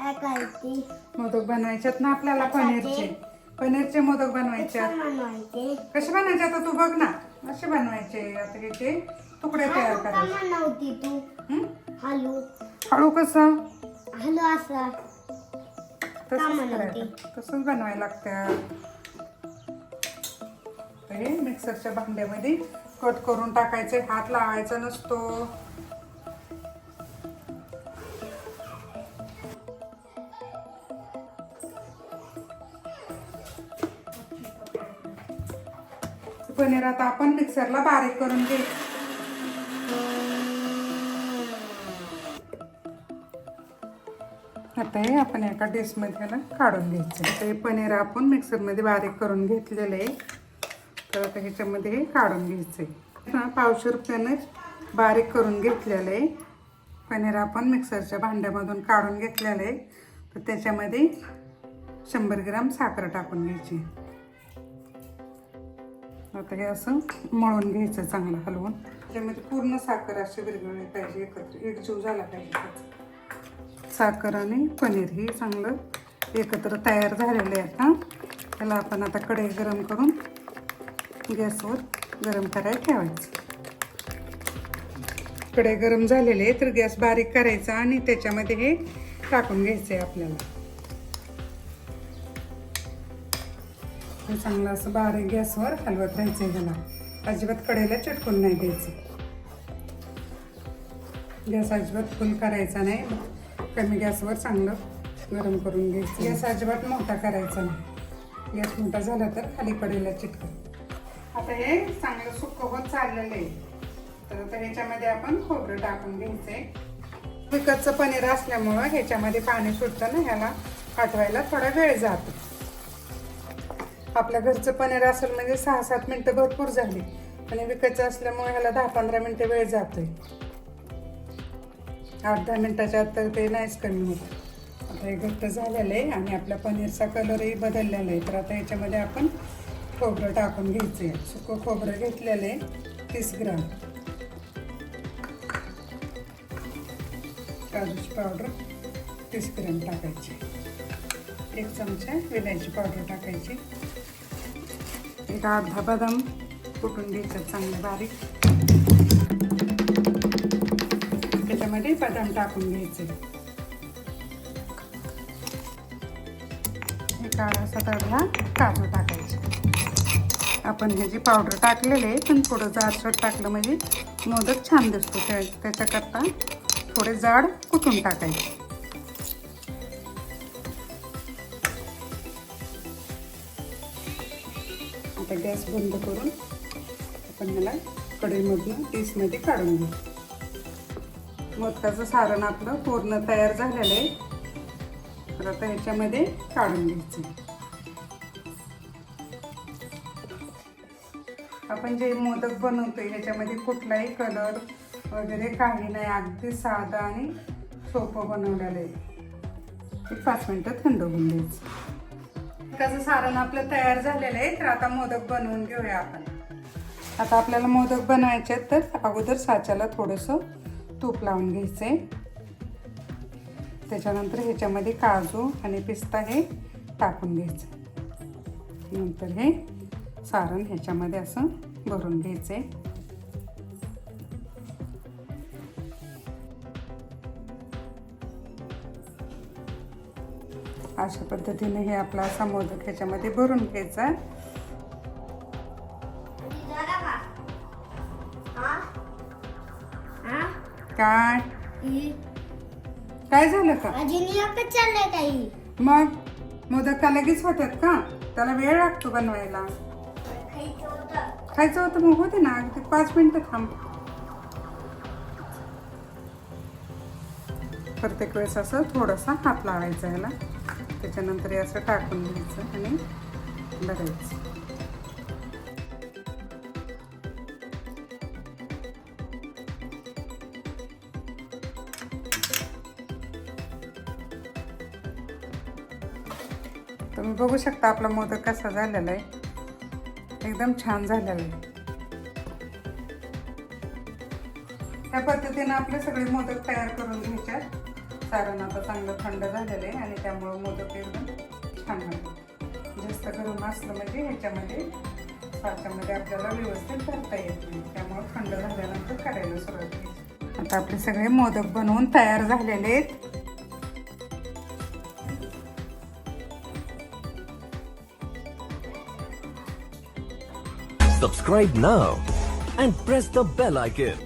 काय मोदक बनवायच्यात ना आपल्याला पनीरचे. पनीरचे मोदक बनवायचे. बनवायचे? कसे बनायचे आता तू बघ ना. कसे बनवायचे आता ह्याचे तुकडे तयार का करायचे. बनवती तू? हं? हलू हळू कसं? हलू असा. तसंच? करायचं. तसंच बनवायला लागतं हे मिक्सरच्या भांड्यामध्ये कट करून टाकायचे. हात लावायचा नसतो. पनीर आता आपण मिक्सरला बारीक करून घे. आता हे आपण एका डिशमध्ये ना काढून घ्यायचं. आता हे पनीर आपण मिक्सरमध्ये बारीक करून घेतलेलं आहे. तर आता ह्याच्यामध्ये हे काढून घ्यायचं. आहे पावशे रुपयानं बारीक करून घेतलेलं आहे. पनीर आपण मिक्सरच्या भांड्यामधून काढून घेतलेलं आहे. तर त्याच्यामध्ये शंभर ग्राम साखर टाकून घ्यायची. आता हे असं मळून घ्यायचं चांगलं हलवून. त्यामध्ये पूर्ण साखर अशी विरघळली पाहिजे एकत्र एकजीव झाला पाहिजे साखर आणि पनीर हे चांगलं एकत्र तयार झालेले आहे आता. त्याला आपण आता कढई गरम करून गॅसवर गरम करायला ठेवायचं. कढई गरम झालेले तर गॅस बारीक करायचा आणि त्याच्यामध्ये हे टाकून घ्यायचं आहे आपल्याला. हे चांगलं असं बारीक गॅसवर हलवत राहायचं आहे ह्याला. अजिबात कडेला चिटकून नाही द्यायचं. गॅस अजिबात फुल करायचा नाही. कमी गॅसवर चांगलं गरम करून घ्यायचं. गॅस अजिबात मोठा करायचा नाही. गॅस मोठा झाला तर खाली कडेला चिटकून. आता हे चांगलं सुक्क होत चाललेलं आहे. तर आता ह्याच्यामध्ये आपण खोबरं टाकून घ्यायचंय. विकतचं पनीर असल्यामुळं ह्याच्यामध्ये पाणी सुटतं ना ह्याला. पाठवायला थोडा वेळ जातो. आपल्या घरचं पनीर असेल म्हणजे सहा सात मिनटं भरपूर झाली. आणि विकायचं असल्यामुळे ह्याला दहा पंधरा मिनटं वेळ जातोय. आठ दहा मिनटाच्या आत तर ते नाहीच कमी होत. आता हे घट्ट झालेलं आहे आणि आपल्या पनीरचा कलरही बदललेला आहे. तर आता याच्यामध्ये आपण खोबरं टाकून घ्यायचं आहे. सुकं खोबरं घेतलेलं आहे तीस ग्राम. काजूची पावडर तीस ग्राम टाकायची. एक चमचा वेलायची पावडर टाकायची. एक अर्धा बदाम कुटून घ्यायचं चांगलं बारीक. त्याच्यामध्ये बदाम टाकून घ्यायचे. एक अर्धा काजू टाकायचे. आपण ह्याची पावडर टाकलेले आहे पण थोडं जाडसर टाकलं म्हणजे मोदक छान दिसतो त्या त्याच्याकरता थोडे जाड कुटून टाकायचे. आता गॅस बंद करून आपण ह्याला कढईमधून पीसमध्ये काढून घेऊ. मोदकाचं सारण आपलं पूर्ण तयार झालेलं आहे. तर आता ह्याच्यामध्ये काढून घ्यायचं. आपण जे मोदक बनवतोय ह्याच्यामध्ये कुठलाही कलर वगैरे काही नाही. अगदी साधं आणि सोपं बनवलेलं आहे. एक पाच मिनटं थंड होऊन द्यायचं. मोदकाचं सारण आपलं तयार झालेलं आहे तर आता मोदक बनवून घेऊया आपण. आता आपल्याला मोदक बनवायचे आहेत तर अगोदर साच्याला थोडंसं तूप लावून घ्यायचं. आहे त्याच्यानंतर ह्याच्यामध्ये काजू आणि पिस्ता हे टाकून घ्यायचं. नंतर हे सारण ह्याच्यामध्ये असं भरून घ्यायचं. आहे अशा पद्धतीने हे आपला असा मोदक ह्याच्यामध्ये भरून घ्यायचा. काय? काय झालं का? काही मग मोदक का लगेच होतात का? त्याला वेळ लागतो बनवायला. खायचं होतं मग होते ना अगदी पाच मिनिटं थांब. प्रत्येक वेळेस असं थोडासा हात लावायचा ह्याला त्याच्यानंतर हे असं टाकून घ्यायचं आणि भरायचं तुम्ही बघू शकता आपला मोदक कसा झालेला आहे. एकदम छान झालेला आहे. त्या पद्धतीनं आपले सगळे मोदक तयार करून घ्यायच्यात सारण आता चांगलं थंड झालेलं आहे आणि त्यामुळं मोदक एकदम छान होतं जास्त गरम असलं म्हणजे ह्याच्यामध्ये साच्यामध्ये आपल्याला व्यवस्थित करता येत नाही. त्यामुळं थंड झाल्यानंतर करायला सुरुवात आता आपले सगळे मोदक बनवून तयार झालेले आहेत. Subscribe now and press the bell icon.